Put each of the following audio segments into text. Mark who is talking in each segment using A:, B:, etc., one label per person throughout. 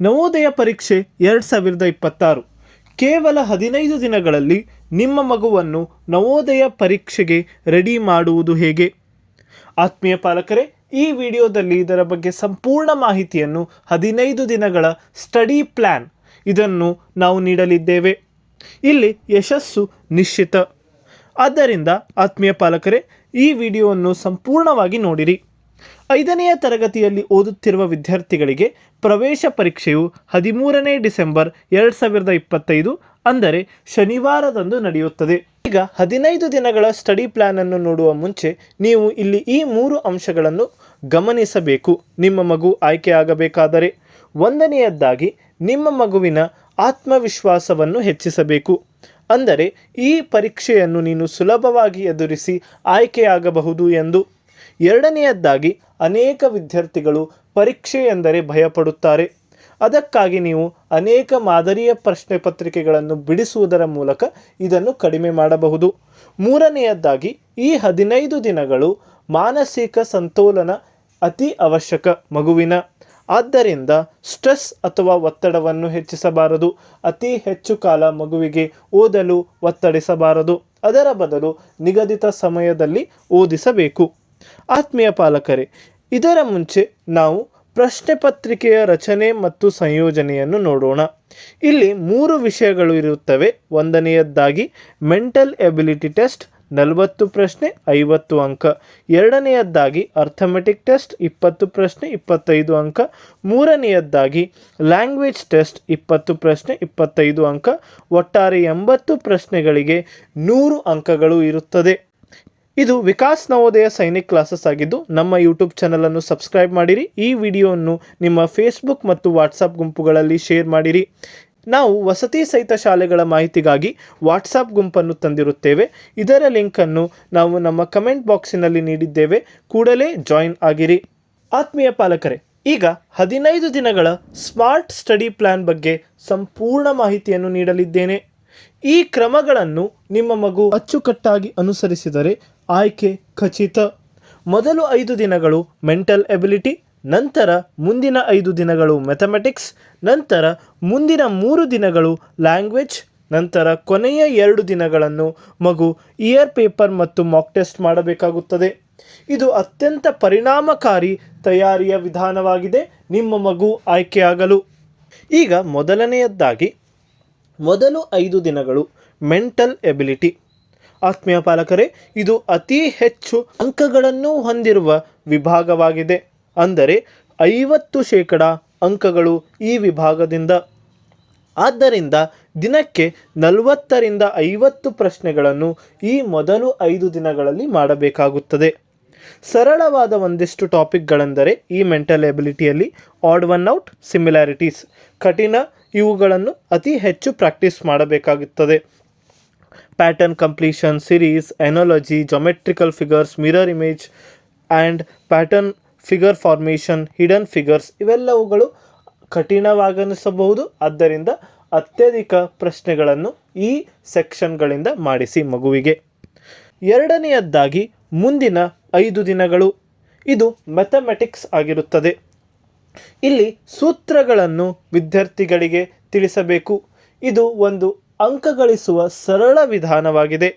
A: ನವೋದಯ ಪರೀಕ್ಷೆ ಎರಡು ಸಾವಿರದ ಇಪ್ಪತ್ತಾರು. ಕೇವಲ ಹದಿನೈದು ದಿನಗಳಲ್ಲಿ ನಿಮ್ಮ ಮಗುವನ್ನು ನವೋದಯ ಪರೀಕ್ಷೆಗೆ ರೆಡಿ ಮಾಡುವುದು ಹೇಗೆ? ಆತ್ಮೀಯ ಪಾಲಕರೇ, ಈ ವಿಡಿಯೋದಲ್ಲಿ ಇದರ ಬಗ್ಗೆ ಸಂಪೂರ್ಣ ಮಾಹಿತಿಯನ್ನು ಹದಿನೈದು ದಿನಗಳ ಸ್ಟಡಿ ಪ್ಲ್ಯಾನ್ ಇದನ್ನು ನಾವು ನೀಡಲಿದ್ದೇವೆ. ಇಲ್ಲಿ ಯಶಸ್ಸು ನಿಶ್ಚಿತ. ಆದ್ದರಿಂದ ಆತ್ಮೀಯ ಪಾಲಕರೇ, ಈ ವಿಡಿಯೋವನ್ನು ಸಂಪೂರ್ಣವಾಗಿ ನೋಡಿರಿ. ಐದನೆಯ ತರಗತಿಯಲ್ಲಿ ಓದುತ್ತಿರುವ ವಿದ್ಯಾರ್ಥಿಗಳಿಗೆ ಪ್ರವೇಶ ಪರೀಕ್ಷೆಯು ಹದಿಮೂರನೇ ಡಿಸೆಂಬರ್ ಎರಡು ಸಾವಿರದ ಇಪ್ಪತ್ತೈದು, ಅಂದರೆ ಶನಿವಾರದಂದು ನಡೆಯುತ್ತದೆ. ಈಗ ಹದಿನೈದು ದಿನಗಳ ಸ್ಟಡಿ ಪ್ಲ್ಯಾನನ್ನು ನೋಡುವ ಮುಂಚೆ ನೀವು ಇಲ್ಲಿ ಈ ಮೂರು ಅಂಶಗಳನ್ನು ಗಮನಿಸಬೇಕು. ನಿಮ್ಮ ಮಗು ಆಯ್ಕೆಯಾಗಬೇಕಾದರೆ ಒಂದನೆಯದ್ದಾಗಿ ನಿಮ್ಮ ಮಗುವಿನ ಆತ್ಮವಿಶ್ವಾಸವನ್ನು ಹೆಚ್ಚಿಸಬೇಕು. ಅಂದರೆ ಈ ಪರೀಕ್ಷೆಯನ್ನು ನೀನು ಸುಲಭವಾಗಿ ಎದುರಿಸಿ ಆಯ್ಕೆಯಾಗಬಹುದು ಎಂದು. ಎರಡನೆಯದ್ದಾಗಿ ಅನೇಕ ವಿದ್ಯಾರ್ಥಿಗಳು ಪರೀಕ್ಷೆ ಎಂದರೆ ಭಯಪಡುತ್ತಾರೆ. ಅದಕ್ಕಾಗಿ ನೀವು ಅನೇಕ ಮಾದರಿಯ ಪ್ರಶ್ನೆ ಪತ್ರಿಕೆಗಳನ್ನು ಬಿಡಿಸುವುದರ ಮೂಲಕ ಇದನ್ನು ಕಡಿಮೆ ಮಾಡಬಹುದು. ಮೂರನೆಯದ್ದಾಗಿ ಈ ಹದಿನೈದು ದಿನಗಳು ಮಾನಸಿಕ ಸಂತೋಲನ ಅತಿ ಅವಶ್ಯಕ ಮಗುವಿನ. ಆದ್ದರಿಂದ ಸ್ಟ್ರೆಸ್ ಅಥವಾ ಒತ್ತಡವನ್ನು ಹೆಚ್ಚಿಸಬಾರದು. ಅತಿ ಹೆಚ್ಚು ಕಾಲ ಮಗುವಿಗೆ ಓದಲು ಒತ್ತಡಿಸಬಾರದು. ಅದರ ಬದಲು ನಿಗದಿತ ಸಮಯದಲ್ಲಿ ಓದಿಸಬೇಕು. ಆತ್ಮೀಯ ಪಾಲಕರೇ, ಇದರ ಮುಂಚೆ ನಾವು ಪ್ರಶ್ನೆ ಪತ್ರಿಕೆಯ ರಚನೆ ಮತ್ತು ಸಂಯೋಜನೆಯನ್ನು ನೋಡೋಣ. ಇಲ್ಲಿ ಮೂರು ವಿಷಯಗಳು ಇರುತ್ತವೆ. ಒಂದನೆಯದ್ದಾಗಿ ಮೆಂಟಲ್ ಎಬಿಲಿಟಿ ಟೆಸ್ಟ್ ನಲವತ್ತು ಪ್ರಶ್ನೆ, ಐವತ್ತು ಅಂಕ. ಎರಡನೆಯದ್ದಾಗಿ ಅರ್ಥಮೆಟಿಕ್ ಟೆಸ್ಟ್ ಇಪ್ಪತ್ತು ಪ್ರಶ್ನೆ, ಇಪ್ಪತ್ತೈದು ಅಂಕ. ಮೂರನೆಯದ್ದಾಗಿ ಲ್ಯಾಂಗ್ವೇಜ್ ಟೆಸ್ಟ್ ಇಪ್ಪತ್ತು ಪ್ರಶ್ನೆ, ಇಪ್ಪತ್ತೈದು ಅಂಕ. ಒಟ್ಟಾರೆ ಎಂಬತ್ತು ಪ್ರಶ್ನೆಗಳಿಗೆ ನೂರು ಅಂಕಗಳು ಇರುತ್ತದೆ. ಇದು ವಿಕಾಸ್ ನವೋದಯ ಸೈನಿಕ್ ಕ್ಲಾಸಸ್ ಆಗಿದ್ದು, ನಮ್ಮ ಯೂಟ್ಯೂಬ್ ಚಾನಲನ್ನು ಸಬ್ಸ್ಕ್ರೈಬ್ ಮಾಡಿರಿ. ಈ ವಿಡಿಯೋವನ್ನು ನಿಮ್ಮ ಫೇಸ್ಬುಕ್ ಮತ್ತು ವಾಟ್ಸಪ್ ಗುಂಪುಗಳಲ್ಲಿ ಶೇರ್ ಮಾಡಿರಿ. ನಾವು ವಸತಿ ಸಹಿತ ಶಾಲೆಗಳ ಮಾಹಿತಿಗಾಗಿ ವಾಟ್ಸಾಪ್ ಗುಂಪನ್ನು ತಂದಿರುತ್ತೇವೆ. ಇದರ ಲಿಂಕನ್ನು ನಾವು ನಮ್ಮ ಕಮೆಂಟ್ ಬಾಕ್ಸಿನಲ್ಲಿ ನೀಡಿದ್ದೇವೆ. ಕೂಡಲೇ ಜಾಯಿನ್ ಆಗಿರಿ. ಆತ್ಮೀಯ ಪಾಲಕರೇ, ಈಗ ಹದಿನೈದು ದಿನಗಳ ಸ್ಮಾರ್ಟ್ ಸ್ಟಡಿ ಪ್ಲ್ಯಾನ್ ಬಗ್ಗೆ ಸಂಪೂರ್ಣ ಮಾಹಿತಿಯನ್ನು ನೀಡಲಿದ್ದೇನೆ. ಈ ಕ್ರಮಗಳನ್ನು ನಿಮ್ಮ ಮಗು ಅಚ್ಚುಕಟ್ಟಾಗಿ ಅನುಸರಿಸಿದರೆ ಆಯ್ಕೆ ಖಚಿತ. ಮೊದಲು ಐದು ದಿನಗಳು ಮೆಂಟಲ್ ಎಬಿಲಿಟಿ ನಂತರ ಮುಂದಿನ ಐದು ದಿನಗಳು ಮೆಥಮೆಟಿಕ್ಸ್ ನಂತರ ಮುಂದಿನ ಮೂರು ದಿನಗಳು ಲ್ಯಾಂಗ್ವೇಜ್ ನಂತರ ಕೊನೆಯ ಎರಡು ದಿನಗಳನ್ನು ಮಗು ಇಯರ್ ಪೇಪರ್ ಮತ್ತು ಮಾಕ್ ಟೆಸ್ಟ್ ಮಾಡಬೇಕಾಗುತ್ತದೆ. ಇದು ಅತ್ಯಂತ ಪರಿಣಾಮಕಾರಿ ತಯಾರಿಯ ವಿಧಾನವಾಗಿದೆ. ನಿಮ್ಮ ಮಗು ಆಯ್ಕೆಯಾಗಲು. ಈಗ ಮೊದಲನೆಯದ್ದಾಗಿ, ಮೊದಲು ಐದು ದಿನಗಳು ಮೆಂಟಲ್ ಎಬಿಲಿಟಿ ಆತ್ಮೀಯ ಪಾಲಕರೇ, ಇದು ಅತಿ ಹೆಚ್ಚು ಅಂಕಗಳನ್ನು ಹೊಂದಿರುವ ವಿಭಾಗವಾಗಿದೆ. ಅಂದರೆ ಐವತ್ತು ಶೇಕಡ ಅಂಕಗಳು ಈ ವಿಭಾಗದಿಂದ. ಆದ್ದರಿಂದ ದಿನಕ್ಕೆ ನಲವತ್ತರಿಂದ ಐವತ್ತು ಪ್ರಶ್ನೆಗಳನ್ನು ಈ ಮೊದಲು ಐದು ದಿನಗಳಲ್ಲಿ ಮಾಡಬೇಕಾಗುತ್ತದೆ. ಸರಳವಾದ ಒಂದಿಷ್ಟು ಟಾಪಿಕ್ಗಳೆಂದರೆ ಈ ಮೆಂಟಲ್ ಎಬಿಲಿಟಿಯಲ್ಲಿ ಆಡ್ ಒನ್ ಔಟ್, ಸಿಮಿಲಾರಿಟೀಸ್. ಕಠಿಣ ಇವುಗಳನ್ನು ಅತಿ ಹೆಚ್ಚು ಪ್ರಾಕ್ಟೀಸ್ ಮಾಡಬೇಕಾಗುತ್ತದೆ. Pattern completion series analogy geometrical figures mirror image and pattern figure formation hidden figures ಇವೆಲ್ಲವುಗಳು ಕಠಿಣವಾಗನಿಸಬಹುದು. ಆದ್ದರಿಂದ ಅತ್ಯಧಿಕ ಪ್ರಶ್ನೆಗಳನ್ನು ಈ ಸೆಕ್ಷನ್ಗಳಿಂದ ಮಾಡಿಸಿ ಮಗುವಿಗೆ. ಎರಡನೆಯದ್ದಾಗಿ, ಮುಂದಿನ ಐದು ದಿನಗಳು. ಇದು ಮೆಥಮೆಟಿಕ್ಸ್ ಆಗಿರುತ್ತದೆ. ಇಲ್ಲಿ ಸೂತ್ರಗಳನ್ನು ವಿದ್ಯಾರ್ಥಿಗಳಿಗೆ ತಿಳಿಸಬೇಕು. ಇದು ಒಂದು ಅಂಕ ಗಳಿಸುವ ಸರಳ ವಿಧಾನವಾಗಿದೆ.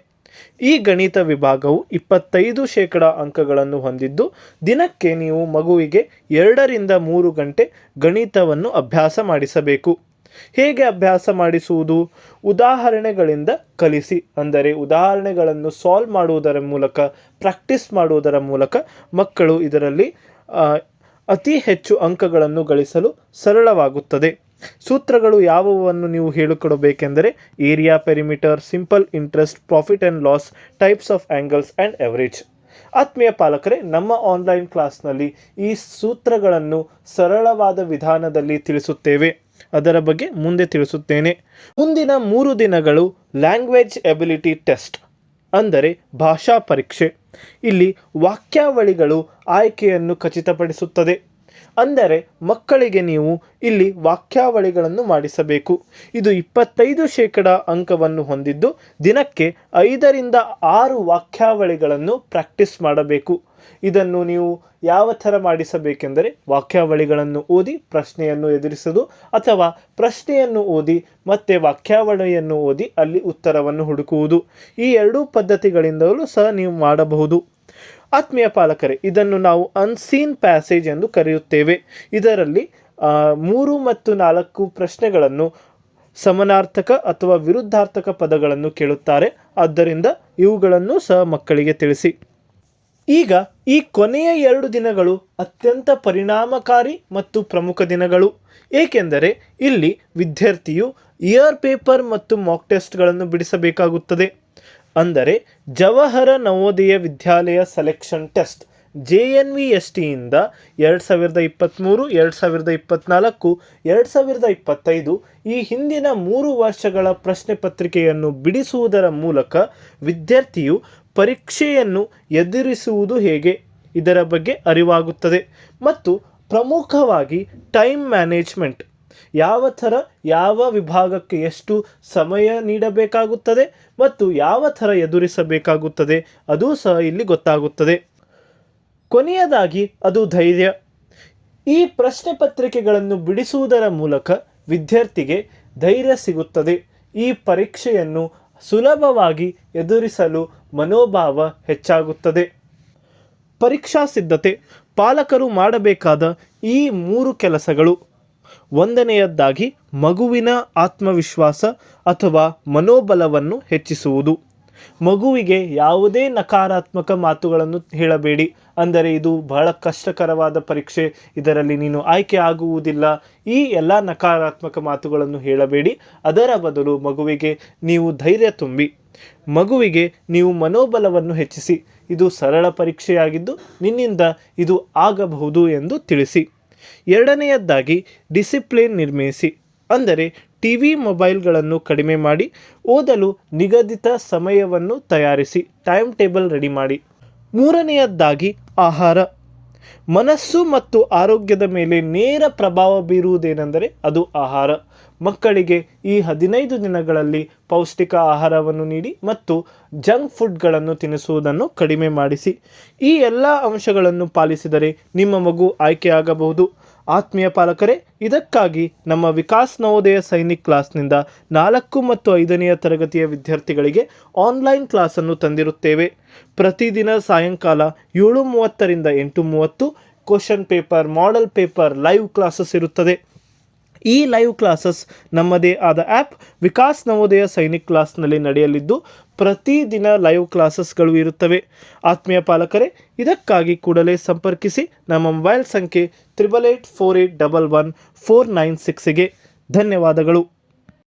A: ಈ ಗಣಿತ ವಿಭಾಗವು ಇಪ್ಪತ್ತೈದು ಶೇಕಡ ಅಂಕಗಳನ್ನು ಹೊಂದಿದ್ದು, ದಿನಕ್ಕೆ ನೀವು ಮಗುವಿಗೆ ಎರಡರಿಂದ ಮೂರು ಗಂಟೆ ಗಣಿತವನ್ನು ಅಭ್ಯಾಸ ಮಾಡಿಸಬೇಕು. ಹೇಗೆ ಅಭ್ಯಾಸ ಮಾಡಿಸುವುದು? ಉದಾಹರಣೆಗಳಿಂದ ಕಲಿಸಿ. ಅಂದರೆ ಉದಾಹರಣೆಗಳನ್ನು ಸಾಲ್ವ್ ಮಾಡುವುದರ ಮೂಲಕ ಪ್ರಾಕ್ಟೀಸ್ ಮಾಡುವುದರ ಮೂಲಕ ಮಕ್ಕಳು ಇದರಲ್ಲಿ ಅತಿ ಹೆಚ್ಚು ಅಂಕಗಳನ್ನು ಗಳಿಸಲು ಸರಳವಾಗುತ್ತದೆ. ಸೂತ್ರಗಳು ಯಾವುವನ್ನು ನೀವು ಹೇಳಿಕೊಡಬೇಕೆಂದರೆ area perimeter, simple interest, profit and loss, types of angles and average. ಆತ್ಮೀಯ ಪಾಲಕರೇ, ನಮ್ಮ ಆನ್ಲೈನ್ ಕ್ಲಾಸ್ನಲ್ಲಿ ಈ ಸೂತ್ರಗಳನ್ನು ಸರಳವಾದ ವಿಧಾನದಲ್ಲಿ ತಿಳಿಸುತ್ತೇವೆ. ಅದರ ಬಗ್ಗೆ ಮುಂದೆ ತಿಳಿಸುತ್ತೇನೆ. ಮುಂದಿನ ಮೂರು ದಿನಗಳು ಲ್ಯಾಂಗ್ವೇಜ್ ಎಬಿಲಿಟಿ ಟೆಸ್ಟ್, ಅಂದರೆ ಭಾಷಾ ಪರೀಕ್ಷೆ. ಇಲ್ಲಿ ವಾಕ್ಯಾವಳಿಗಳು ಆಯ್ಕೆಯನ್ನು ಖಚಿತಪಡಿಸುತ್ತದೆ. ಅಂದರೆ ಮಕ್ಕಳಿಗೆ ನೀವು ಇಲ್ಲಿ ವಾಕ್ಯಾವಳಿಗಳನ್ನು ಮಾಡಿಸಬೇಕು. ಇದು ಇಪ್ಪತ್ತೈದು ಶೇಕಡ ಅಂಕವನ್ನು ಹೊಂದಿದ್ದು ದಿನಕ್ಕೆ ಐದರಿಂದ ಆರು ವಾಕ್ಯಾವಳಿಗಳನ್ನು ಪ್ರಾಕ್ಟೀಸ್ ಮಾಡಬೇಕು. ಇದನ್ನು ನೀವು ಯಾವ ಥರ ಮಾಡಿಸಬೇಕೆಂದರೆ ವಾಕ್ಯಾವಳಿಗಳನ್ನು ಓದಿ ಪ್ರಶ್ನೆಯನ್ನು ಎದುರಿಸುವುದು ಅಥವಾ ಪ್ರಶ್ನೆಯನ್ನು ಓದಿ ಮತ್ತೆ ವಾಕ್ಯಾವಳಿಯನ್ನು ಓದಿ ಅಲ್ಲಿ ಉತ್ತರವನ್ನು ಹುಡುಕುವುದು. ಈ ಎರಡೂ ಪದ್ಧತಿಗಳಿಂದಲೂ ಸಹ ನೀವು ಮಾಡಬಹುದು. ಆತ್ಮೀಯ ಪಾಲಕರೇ, ಇದನ್ನು ನಾವು ಅನ್ಸೀನ್ ಪ್ಯಾಸೇಜ್ ಎಂದು ಕರೆಯುತ್ತೇವೆ. ಇದರಲ್ಲಿ ಮೂರು ಮತ್ತು ನಾಲ್ಕು ಪ್ರಶ್ನೆಗಳನ್ನು ಸಮನಾರ್ಥಕ ಅಥವಾ ವಿರುದ್ಧಾರ್ಥಕ ಪದಗಳನ್ನು ಕೇಳುತ್ತಾರೆ. ಆದ್ದರಿಂದ ಇವುಗಳನ್ನು ಸಹ ಮಕ್ಕಳಿಗೆ ತಿಳಿಸಿ. ಈಗ, ಈ ಕೊನೆಯ ಎರಡು ದಿನಗಳು ಅತ್ಯಂತ ಪರಿಣಾಮಕಾರಿ ಮತ್ತು ಪ್ರಮುಖ ದಿನಗಳು. ಏಕೆಂದರೆ, ಇಲ್ಲಿ ವಿದ್ಯಾರ್ಥಿಯು ಇಯರ್ ಪೇಪರ್ ಮತ್ತು ಮಾಕ್ ಟೆಸ್ಟ್ಗಳನ್ನು ಬಿಡಿಸಬೇಕಾಗುತ್ತದೆ. ಅಂದರೆ Jawahar Navodaya Vidyalaya selection test, J N V S ಟಿಯಿಂದ ಎರಡು ಸಾವಿರದ ಇಪ್ಪತ್ತ್ಮೂರು ಎರಡು ಸಾವಿರದ ಇಪ್ಪತ್ತ್ನಾಲ್ಕು ಎರಡು ಸಾವಿರದ ಇಪ್ಪತ್ತೈದು ಈ ಹಿಂದಿನ ಮೂರು ವರ್ಷಗಳ ಪ್ರಶ್ನೆ ಪತ್ರಿಕೆಯನ್ನು ಬಿಡಿಸುವುದರ ಮೂಲಕ ವಿದ್ಯಾರ್ಥಿಯು ಪರೀಕ್ಷೆಯನ್ನು ಎದುರಿಸುವುದು ಹೇಗೆ? ಇದರ ಬಗ್ಗೆ ಅರಿವಾಗುತ್ತದೆ. ಮತ್ತು ಪ್ರಮುಖವಾಗಿ ಟೈಮ್ ಮ್ಯಾನೇಜ್ಮೆಂಟ್ ಯಾವ ಥರ ಯಾವ ವಿಭಾಗಕ್ಕೆ ಎಷ್ಟು ಸಮಯ ನೀಡಬೇಕಾಗುತ್ತದೆ ಮತ್ತು ಯಾವ ಥರ ಎದುರಿಸಬೇಕಾಗುತ್ತದೆ, ಅದೂ ಸಹ ಇಲ್ಲಿ ಗೊತ್ತಾಗುತ್ತದೆ. ಕೊನೆಯದಾಗಿ ಅದು ಧೈರ್ಯ. ಈ ಪ್ರಶ್ನೆ ಪತ್ರಿಕೆಗಳನ್ನು ಬಿಡಿಸುವುದರ ಮೂಲಕ ವಿದ್ಯಾರ್ಥಿಗೆ ಧೈರ್ಯ ಸಿಗುತ್ತದೆ. ಈ ಪರೀಕ್ಷೆಯನ್ನು ಸುಲಭವಾಗಿ ಎದುರಿಸಲು ಮನೋಭಾವ ಹೆಚ್ಚಾಗುತ್ತದೆ. ಪರೀಕ್ಷಾ ಸಿದ್ಧತೆ. ಪಾಲಕರು ಮಾಡಬೇಕಾದ ಈ ಮೂರು ಕೆಲಸಗಳು. ಒಂದನೆಯದ್ದಾಗಿ ಮಗುವಿನ ಆತ್ಮವಿಶ್ವಾಸ ಅಥವಾ ಮನೋಬಲವನ್ನು ಹೆಚ್ಚಿಸುವುದು. ಮಗುವಿಗೆ ಯಾವುದೇ ನಕಾರಾತ್ಮಕ ಮಾತುಗಳನ್ನು ಹೇಳಬೇಡಿ. ಅಂದರೆ ಇದು ಬಹಳ ಕಷ್ಟಕರವಾದ ಪರೀಕ್ಷೆ. ಇದರಲ್ಲಿ ನೀನು ಆಯ್ಕೆ ಆಗುವುದಿಲ್ಲ. ಈ ಎಲ್ಲ ನಕಾರಾತ್ಮಕ ಮಾತುಗಳನ್ನು ಹೇಳಬೇಡಿ. ಅದರ ಬದಲು ಮಗುವಿಗೆ ನೀವು ಧೈರ್ಯ ತುಂಬಿ. ಮಗುವಿಗೆ ನೀವು ಮನೋಬಲವನ್ನು ಹೆಚ್ಚಿಸಿ. ಇದು ಸರಳ ಪರೀಕ್ಷೆಯಾಗಿದ್ದು ನಿನ್ನಿಂದ ಇದು ಆಗಬಹುದು ಎಂದು ತಿಳಿಸಿ. ಎರಡನೆಯದ್ದಾಗಿ ಡಿಸಿಪ್ಲಿನ್ ನಿರ್ಮಿಸಿ, ಅಂದರೆ ಟಿ ವಿ ಮೊಬೈಲ್ಗಳನ್ನು ಕಡಿಮೆ ಮಾಡಿ, ಓದಲು ನಿಗದಿತ ಸಮಯವನ್ನು ತಯಾರಿಸಿ, ಟೈಮ್ ಟೇಬಲ್ ರೆಡಿ ಮಾಡಿ. ಮೂರನೆಯದ್ದಾಗಿ ಆಹಾರ. ಮನಸ್ಸು ಮತ್ತು ಆರೋಗ್ಯದ ಮೇಲೆ ನೇರ ಪ್ರಭಾವ ಬೀರುವುದೇನೆಂದರೆ ಅದು ಆಹಾರ. ಮಕ್ಕಳಿಗೆ ಈ ಹದಿನೈದು ದಿನಗಳಲ್ಲಿ ಪೌಷ್ಟಿಕ ಆಹಾರವನ್ನು ನೀಡಿ ಮತ್ತು ಜಂಕ್ ಫುಡ್ಗಳನ್ನು ತಿನ್ನಿಸುವುದನ್ನು ಕಡಿಮೆ ಮಾಡಿಸಿ. ಈ ಎಲ್ಲ ಅಂಶಗಳನ್ನು ಪಾಲಿಸಿದರೆ ನಿಮ್ಮ ಮಗು ಆಯ್ಕೆಯಾಗಬಹುದು. ಆತ್ಮೀಯ ಪಾಲಕರೇ, ಇದಕ್ಕಾಗಿ ನಮ್ಮ ವಿಕಾಸ್ ನವೋದಯ ಸೈನಿಕ್ ಕ್ಲಾಸ್ನಿಂದ ನಾಲ್ಕು ಮತ್ತು ಐದನೆಯ ತರಗತಿಯ ವಿದ್ಯಾರ್ಥಿಗಳಿಗೆ ಆನ್ಲೈನ್ ಕ್ಲಾಸನ್ನು ತಂದಿರುತ್ತೇವೆ. ಪ್ರತಿದಿನ ಸಾಯಂಕಾಲ ಏಳು ಮೂವತ್ತರಿಂದ ಎಂಟು ಮೂವತ್ತು question paper, model paper, live classes ಇರುತ್ತದೆ. ಈ ಲೈವ್ ಕ್ಲಾಸಸ್ ನಮ್ಮದೇ ಆದ ಆ್ಯಪ್ ವಿಕಾಸ್ ನವೋದಯ ಸೈನಿಕ್ ಕ್ಲಾಸ್ನಲ್ಲಿ ನಡೆಯಲಿದ್ದು ಪ್ರತಿದಿನ ಲೈವ್ ಕ್ಲಾಸಸ್ಗಳು ಇರುತ್ತವೆ. ಆತ್ಮೀಯ ಪಾಲಕರೇ, ಇದಕ್ಕಾಗಿ ಕೂಡಲೇ ಸಂಪರ್ಕಿಸಿ ನಮ್ಮ ಮೊಬೈಲ್ ಸಂಖ್ಯೆ triple eight four eight double one four nine ಸಿಕ್ಸಿಗೆ ಧನ್ಯವಾದಗಳು.